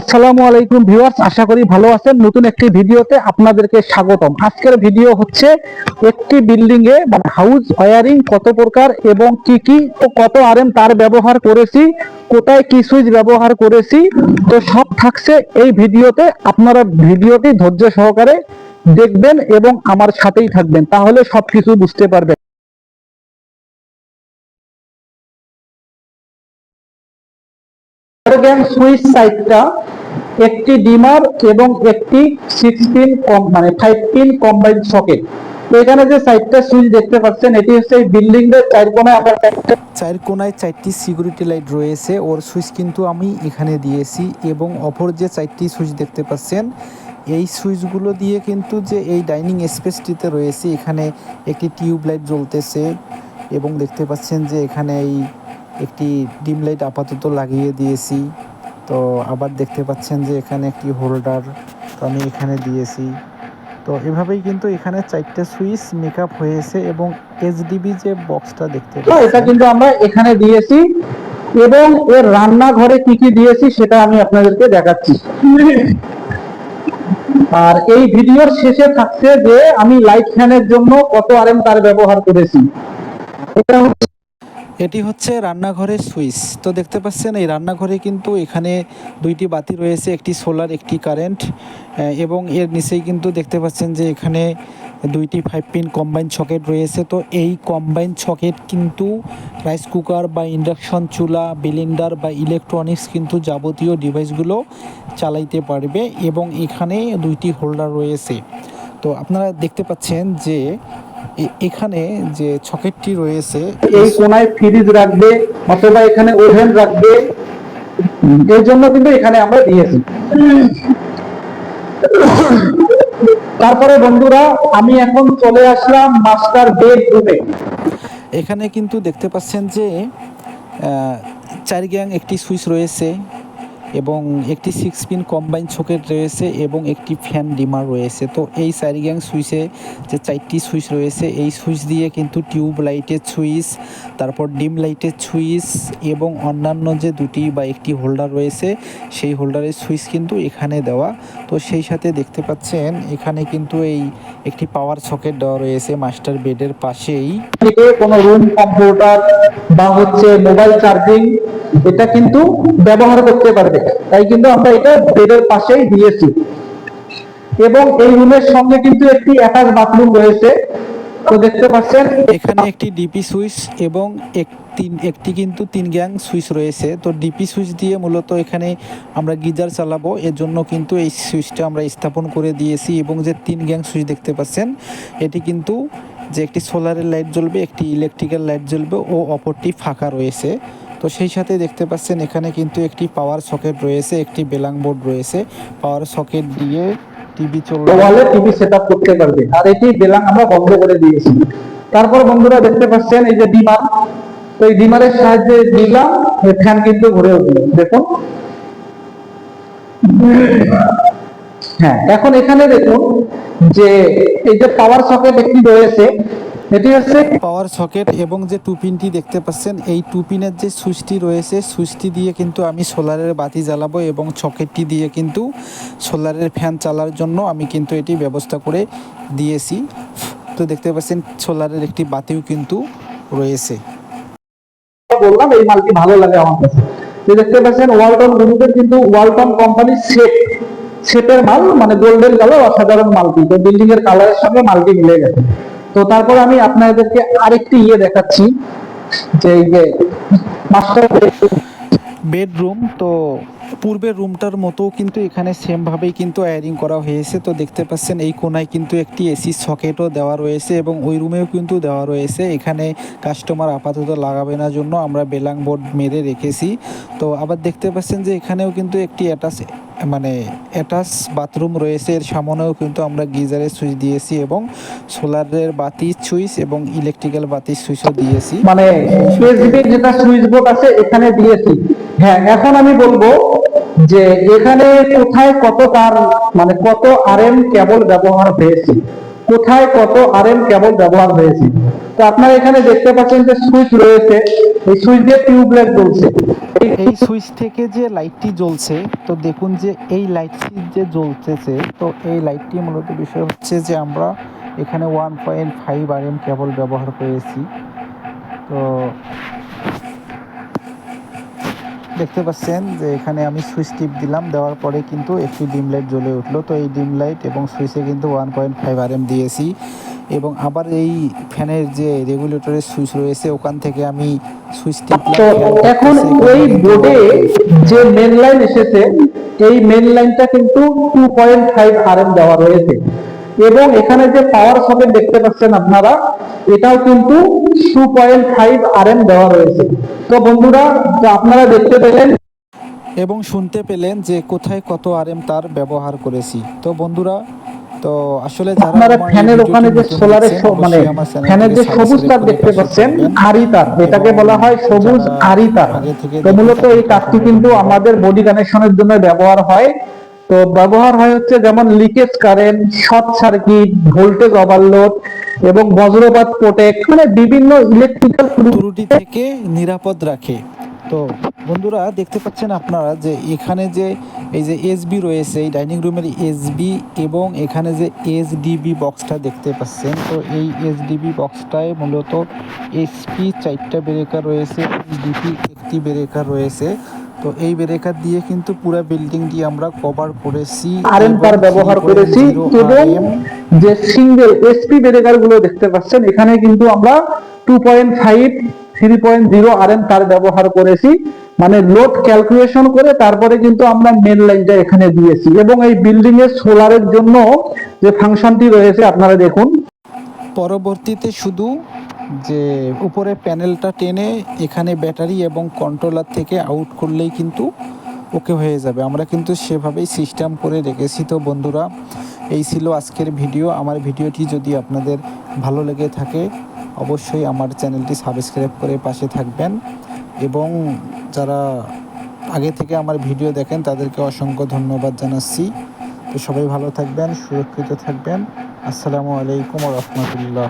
আসসালামু আলাইকুম ভিউয়ার্স, আশা করি ভালো আছেন। নতুন একটি ভিডিওতে আপনাদেরকে স্বাগতম। আজকের ভিডিও হচ্ছে একটি বিল্ডিং এ মানে হাউস ওয়ারিং কত প্রকার এবং কি কি ও কত আরএম তার ব্যবহার করেছি, কোথায় কি সুইচ ব্যবহার করেছি, তো সব থাকছে এই ভিডিওতে। আপনারা ভিডিওটি ধৈর্য সহকারে দেখবেন এবং আমার সাথেই থাকবেন, তাহলে সবকিছু বুঝতে পারবেন। গ্যাং সুইচ সাইটটা একটি ডিমার এবং একটি সিক্স কম মানে ফাইভ পিন কম্বাইন্ড সকেট এখানে যে সাইটটা সুইচ দেখতে পাচ্ছেন, এটি হচ্ছে বিল্ডিং এর চার কোনায় আবার চার কোনায় চারটি সিকিউরিটি লাইট রয়েছে। ওর সুইচ কিন্তু আমি এখানে দিয়েছি এবং অপর যে চারটি সুইচ দেখতে পাচ্ছেন, এই সুইচগুলো দিয়ে কিন্তু যে এই ডাইনিং স্পেসটিতে রয়েছে, এখানে একটি টিউব লাইট জ্বলতেছে এবং দেখতে পাচ্ছেন যে এখানে এই একটি ডিম লাইট আপাতত লাগিয়ে দিয়েছি। তো আবার দেখতে পাচ্ছেন যে এখানে একটি হোল্ডার তো আমি এখানে দিয়েছি। তো এভাবেই কিন্তু এখানে চারটে সুইচ মেকআপ হয়েছে এবং এইচডিবি যে বক্সটা দেখতে তো এটা কিন্তু আমরা এখানে দিয়েছি এবং এর রান্নাঘরে কি কি দিয়েছি সেটা আমি আপনাদেরকে দেখাচ্ছি। আর এই ভিডিওর শেষে থাকছে যে আমি লাইট ফ্যানের জন্য কত আরএম তার ব্যবহার করেছি। এটা এটি হচ্ছে রান্নাঘরের সুইচ। তো দেখতে পাচ্ছেন, এই রান্নাঘরে কিন্তু এখানে দুইটি বাতি রয়েছে, একটি সোলার, একটি কারেন্ট এবং এর নিচেই কিন্তু দেখতে পাচ্ছেন যে এখানে দুইটি ফাইভ পিন কম্বাইন সকেট রয়েছে। তো এই কম্বাইন সকেট কিন্তু রাইস কুকার বা ইন্ডাকশন চুলা বিলিন্ডার বা ইলেকট্রনিক্স কিন্তু যাবতীয় ডিভাইসগুলো চালাইতে পারবে এবং এখানে দুইটি হোল্ডার রয়েছে। তো আপনারা দেখতে পাচ্ছেন যে এখানে যে সকেটটি রয়েছে এই কোনায় ফ্রিজ রাখবে অথবা এখানে ওভেন রাখবে এর জন্য কিন্তু এখানে আমরা দিয়েছি। তারপরে বন্ধুরা আমি এখন চলে আসলাম মাস্টার বেডরুমে। এখানে কিন্তু দেখতে পাচ্ছেন যে আহ, চার গ্যাং একটি সুইচ রয়েছে। এবং একটি সিক্স পিন কম্বাইন সকেট রয়েছে এবং একটি ফ্যান ডিমার রয়েছে। তো এই চার গ্যাং সুইচে যে চারটি সুইচ রয়েছে, এই সুইচ দিয়ে কিন্তু টিউব লাইটের সুইচ তারপর ডিম লাইটের সুইচ এবং অন্যান্য যে দুটি বা একটি হোল্ডার রয়েছে, সেই হোল্ডারের সুইচ কিন্তু এখানে দেওয়া তো সেই সাথে দেখতে পাচ্ছেন, এখানে কিন্তু এই একটি পাওয়ার সকেট দেওয়া রয়েছে মাস্টার বেডের পাশেই। থেকে কোনো রুম কম্পিউটার বা হচ্ছে মোবাইল চার্জিং এটা কিন্তু ব্যবহার করতে পারবে। তাই কিন্তু আমরা এটা বেডের পাশেই দিয়েছি। এবং এই রুমের সঙ্গে কিন্তু একটি অ্যাটাচ বাথরুম রয়েছে। তো দেখতে পাচ্ছেন? এখানে একটি ডিপি সুইচ এবং একটি একটি কিন্তু তিন গ্যাং সুইচ রয়েছে। তো ডিপি সুইচ দিয়ে মূলত এখানে আমরা গিজার চালাবো। এর জন্য কিন্তু এই সুইচটা আমরা স্থাপন করে দিয়েছি এবং যে তিন গ্যাং সুইচ দেখতে পাচ্ছেন, এটি কিন্তু যে একটি সোলারের লাইট জ্বলবে, একটি ইলেকট্রিক্যাল লাইট জ্বলবে ও অপরটি ফাঁকা রয়েছে। তো সেই সাথে দেখতে পাচ্ছেন এখানে কিন্তু একটি পাওয়ার সকেট রয়েছে, একটি বেলাং বোর্ড রয়েছে। পাওয়ার সকেট দিয়ে টিভি চলবে। ওয়ালে টিভি সেটআপ করতে পারবে। আর এটি বেলাং আমরা বন্ধ করে দিয়েছি। তারপর বন্ধুরা দেখতে পাচ্ছেন, এই যে ডিমার। তো এই ডিমারের সাহায্যে দিলাম ফ্যান কিন্তু ঘুরে উঠল। দেখুন। হ্যাঁ এখন এখানে দেখুন যে এই যে পাওয়ার সকেট একটি রয়েছে এটি হচ্ছে পাওয়ার সকেট এবং যে টু পিনটি দেখতে পাচ্ছেন এই টু পিনের যে সুইচটি রয়েছে সুইচটি দিয়ে কিন্তু আমি সোলারের বাতি জ্বালাবো এবং সকেটটি দিয়ে কিন্তু সোলারের ফ্যান চালার জন্য আমি কিন্তু এটি ব্যবস্থা করে দিয়েছি। তো দেখতে পাচ্ছেন সোলারের একটি বাতিও কিন্তু রয়েছে। বললাম এই মালটি ভালো লাগে আমার কাছে। দেখতে পাচ্ছেন ওয়ালটন গ্রুপের কিন্তু ওয়ালটন কোম্পানির সেট সেটের মাল মানে গোল্ডেন কালার অসাধারণ মালটি। তো বিল্ডিং এর কালারের সঙ্গে মালটি মিলে গেছে। তো তারপর আমি আপনাদেরকে আরেকটি ইয়ে দেখাচ্ছি যে এই যে মাস্টার বেডরুম তো পূর্বের রুমটার মতো কিন্তু এখানে সেমভাবেই কিন্তু ওয়্যারিং করা হয়েছে। তো দেখতে পাচ্ছেন এই কোনায় কিন্তু একটি এসি সকেটও দেওয়া রয়েছে এবং ওই রুমেও কিন্তু দেওয়া রয়েছে। এখানে কাস্টমার আপাতত লাগাবে না জন্য আমরা বেলাং বোর্ড মেরে রেখেছি। তো আবার দেখতে পাচ্ছেন যে এখানেও কিন্তু একটি অ্যাটাচ মানে অ্যাটাচ বাথরুম রয়েছে। এর সামনেও কিন্তু আমরা গিজারের সুইচ দিয়েছি এবং সোলারের বাতির সুইচ এবং ইলেকট্রিক্যাল বাতির সুইচও দিয়েছি। মানে যেটা সুইচ বোর্ড আছে, এখানে দিয়েছি। হ্যাঁ এখন আমি বলব যে এখানে কোথায় কত তার মানে কত আর এম কেবল ব্যবহার হয়েছে? কোথায় কত আর এম কেবল ব্যবহার হয়েছে? তো আপনারা এখানে দেখতে পাচ্ছেন যে সুইচ রয়েছে। এই সুইচ দিয়ে টিউবলাইট জ্বলছে। এই সুইচ থেকে যে লাইটটি জ্বলছে, তো দেখুন যে এই লাইটটি যে জ্বলতেছে, তো এই লাইটটি মূলত বিষয় হচ্ছে যে আমরা এখানে one point five R M cable ব্যবহার করেছি। তো দেখতে পাচ্ছেন যে এখানে আমি সুইচ টিপ দিলাম দেওয়ার পরে কিন্তু একটি ডিম লাইট জ্বলে উঠল। তো এই ডিম লাইট এবং সুইচে কিন্তু one point five R M দিয়েছি এবং আবার এই ফ্যানের যে রেগুলেটরের সুইচ রয়েছে ওখান থেকে আমি সুইচ তো এখন এই বোর্ডে যে মেন লাইন এসেছে এই মেন লাইনটা কিন্তু two point five R M দেওয়া রয়েছে। এবং এখানে যে পাওয়ার সকেট দেখতে পাচ্ছেন আপনারা এটাও কিন্তু two point five R M দেওয়া রয়েছে। তো বন্ধুরা তো আপনারা দেখতে পেলেন। এবং শুনতে পেলেন যে কোথায় কত আরএম তার ব্যবহার করেছি। তো বন্ধুরা তো আসলে আপনারা ফ্যানের ওখানে যে সোলারের মানে ফ্যানের যে সবুজ তার দেখতে পাচ্ছেন আরি তার এটাকে বলা হয় সবুজ আরি তার। তো মূলত এই তারটি কিন্তু আমাদের বডি কানেকশনের জন্য ব্যবহার হয়। তো ব্যবহার হয় হচ্ছে যেমন leakage current short circuit voltage overload এবং বজ্রপাত প্রোটেক্ট মানে বিভিন্ন ইলেকট্রিক্যাল ত্রুটি থেকে নিরাপদ রাখে। তো বন্ধুরা, দেখতে পাচ্ছেন আপনারা যে এখানে যে এই যে এসবি রয়েছে, এই ডাইনিং রুমের এসবি এবং এখানে যে এসডিবি বক্সটা দেখতে পাচ্ছেন, তো এই এসডিবি বক্সটায় মূলত এসপি চারটা ব্রেকার রয়েছে ডিপি একটি ব্রেকার রয়েছে। তো এই ব্রেকার দিয়ে কিন্তু পুরো বিল্ডিংটি আমরা কভার করেছি। আরএম তার এবং ব্যবহার করেছি এবং যে সিঙ্গেল এসপি ব্রেকারগুলো দেখতে পাচ্ছেন এখানে কিন্তু আমরা two point five three point zero R M তার ব্যবহার করেছি। মানে লোড ক্যালকুলেশন করে তারপরে কিন্তু আমরা মেন লাইনটা এখানে দিয়েছি। এবং এই বিল্ডিং এর সোলারের জন্য যে ফাংশনটি রয়েছে আপনারা দেখুন। পরবর্তীতে শুধু যে উপরে প্যানেলটা টেনে এখানে ব্যাটারি এবং কন্ট্রোলার থেকে আউট করলেই কিন্তু ওকে হয়ে যাবে। আমরা কিন্তু সেভাবেই সিস্টেম করে রেখেছি তো বন্ধুরা, এই ছিল আজকের ভিডিও। আমার ভিডিওটি যদি আপনাদের ভালো লেগে থাকে, অবশ্যই আমার চ্যানেলটি সাবস্ক্রাইব করে পাশে থাকবেন এবং যারা আগে থেকে আমার ভিডিও দেখেন, তাদেরকে অসংখ্য ধন্যবাদ জানাচ্ছি। তো সবাই ভালো থাকবেন, সুরক্ষিত থাকবেন। আসসালামু আলাইকুম রহমতুল্লাহ।